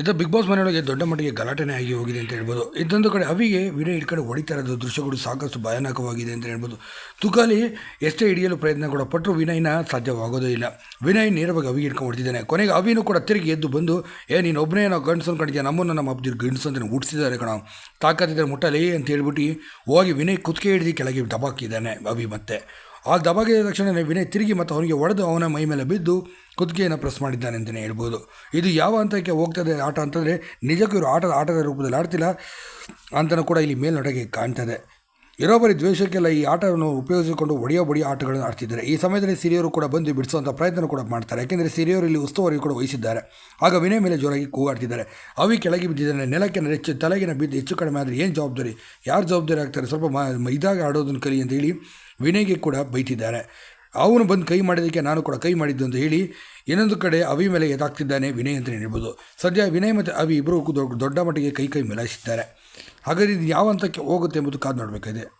ಇದು big boss ಮನೆಯೊಳಗೆ ದೊಡ್ಡ ಮಟ್ಟಿಗೆ ಗಲಾಟೆನೇ ಆಗಿ ಹೋಗಿದೆ ಅಂತ ಹೇಳ್ಬೋದು. ಇದೊಂದು ಕಡೆ ಅವಿಗೆ ವಿನಯ್ ಈ ಹೊಡಿತಾ ಇರೋದು ದೃಶ್ಯಗಳು ಸಾಕಷ್ಟು ಭಯಾನಕವಾಗಿದೆ ಅಂತ ಹೇಳ್ಬೋದು. ತುಕಾಲಿ ಎಷ್ಟೇ ಹಿಡಿಯಲು ಪ್ರಯತ್ನ ಕೂಡ ಪಟ್ಟರು ವಿನಯ್ನ ಸಾಧ್ಯವಾಗೋದೇ ಇಲ್ಲ. ವಿನಯ್ ನೇರವಾಗಿ ಅವಿಗೆ ಹಿಡ್ಕೊಂಡು ಹೊಡ್ತಿದ್ದಾನೆ. ಕೊನೆಗೆ ಅವಿನೂ ಕೂಡ ತಿರುಗಿ ಎದ್ದು ಬಂದು, ಏ, ನೀನು ಒಬ್ಬನೇ ನಾವು ಗಂಡಸು ಅನ್ಕೊಂಡಿದ್ಯಾ ನಮ್ಮನ್ನು ನಮ್ಮ ಅಬ್ದಿರು ಗಂಡಸು ಅಂತ ಹುಟ್ಟಿಸಿದ್ದಾರೆ ಕಣ. ತಾಕತ್ತಿದ್ರೆ ಮುಟ್ಟಲಿ ಅಂತ ಹೇಳ್ಬಿಟ್ಟು ಹೋಗಿ ವಿನಯ್ ಕುತ್ತಿಗೆ ಹಿಡಿದು ಕೆಳಗೆ ಡಬಾಕಿದ್ದಾನೆ ಅವಿ ಮತ್ತೆ. ಆ ದಬಾಗಿದ ತಕ್ಷಣ ವಿನಯ್ ತಿರುಗಿ ಮತ್ತು ಅವನಿಗೆ ಒಡೆದು ಅವನ ಮೈ ಮೇಲೆ ಬಿದ್ದು ಕುತ್ತಿಗೆಯನ್ನು ಪ್ರೆಸ್ ಮಾಡಿದ್ದಾನೆ ಅಂತಲೇ ಹೇಳ್ಬೋದು. ಇದು ಯಾವ ಹಂತಕ್ಕೆ ಹೋಗ್ತದೆ ಆಟ ಅಂತಂದರೆ ನಿಜಕ್ಕೂ ಇವರು ಆಟದ ಆಟದ ರೂಪದಲ್ಲಿ ಆಡ್ತಿಲ್ಲ ಅಂತಲೂ ಕೂಡ ಇಲ್ಲಿ ಮೇಲ್ನಡೆಗೆ ಕಾಣ್ತದೆ. ಇರೋ ಬರೀ ದ್ವೇಷಕ್ಕೆಲ್ಲ ಈ ಆಟವನ್ನು ಉಪಯೋಗಿಸಿಕೊಂಡು ಒಡೆಯೋ ಬಡಿಯೋ ಆಟಗಳನ್ನು ಆಡ್ತಿದ್ದಾರೆ. ಈ ಸಮಯದಲ್ಲಿ ಸಿರಿಯವರು ಕೂಡ ಬಂದು ಬಿಡಿಸುವಂಥ ಪ್ರಯತ್ನ ಕೂಡ ಮಾಡ್ತಾರೆ. ಯಾಕೆಂದರೆ ಸಿರಿಯವರು ಇಲ್ಲಿ ಉಸ್ತುವಾರಿ ಕೂಡ ವಹಿಸಿದ್ದಾರೆ. ಆಗ ವಿನಯ ಮೇಲೆ ಜೋರಾಗಿ ಕೂಗಾಡ್ತಿದ್ದಾರೆ ಅವಿ ಕೆಳಗೆ ಬಿದ್ದಿದ್ದಾನೆ. ನೆಲಕ್ಕೆ ಹೆಚ್ಚು ತಲೆಗಿನ ಬಿದ್ದು ಹೆಚ್ಚು ಕಡಿಮೆ ಆದರೆ ಏನು ಜವಾಬ್ದಾರಿ? ಯಾರು ಜವಾಬ್ದಾರಿ ಆಗ್ತಾರೆ? ಸ್ವಲ್ಪ ಇದಾಗ ಆಡೋದನ್ನು ಕಲಿ ಅಂತ ಹೇಳಿ ವಿನಯ್ಗೆ ಕೂಡ ಬೈತಿದ್ದಾರೆ. ಅವನು ಬಂದು ಕೈ ಮಾಡಿದ್ದಕ್ಕೆ ನಾನು ಕೂಡ ಕೈ ಮಾಡಿದ್ದು ಅಂತ ಹೇಳಿ ಇನ್ನೊಂದು ಕಡೆ ಅವಿ ಮೇಲೆ ಎದಾಗ್ತಿದ್ದಾನೆ ವಿನಯ್ ಅಂತಲೇ ಹೇಳ್ಬೋದು. ಸದ್ಯ ವಿನಯ್ ಮತ್ತು ಅವಿ ಇಬ್ಬರು ದೊಡ್ಡ ಮಟ್ಟಿಗೆ ಕೈ ಕೈ ಮಿಲಾಯಿಸಿದ್ದಾರೆ. ಹಾಗಾದ್ರೆ ಇದು ಯಾವ ಹಂತಕ್ಕೆ ಹೋಗುತ್ತೆ ಎಂಬುದು ಕಾದು ನೋಡಬೇಕಾಗಿದೆ.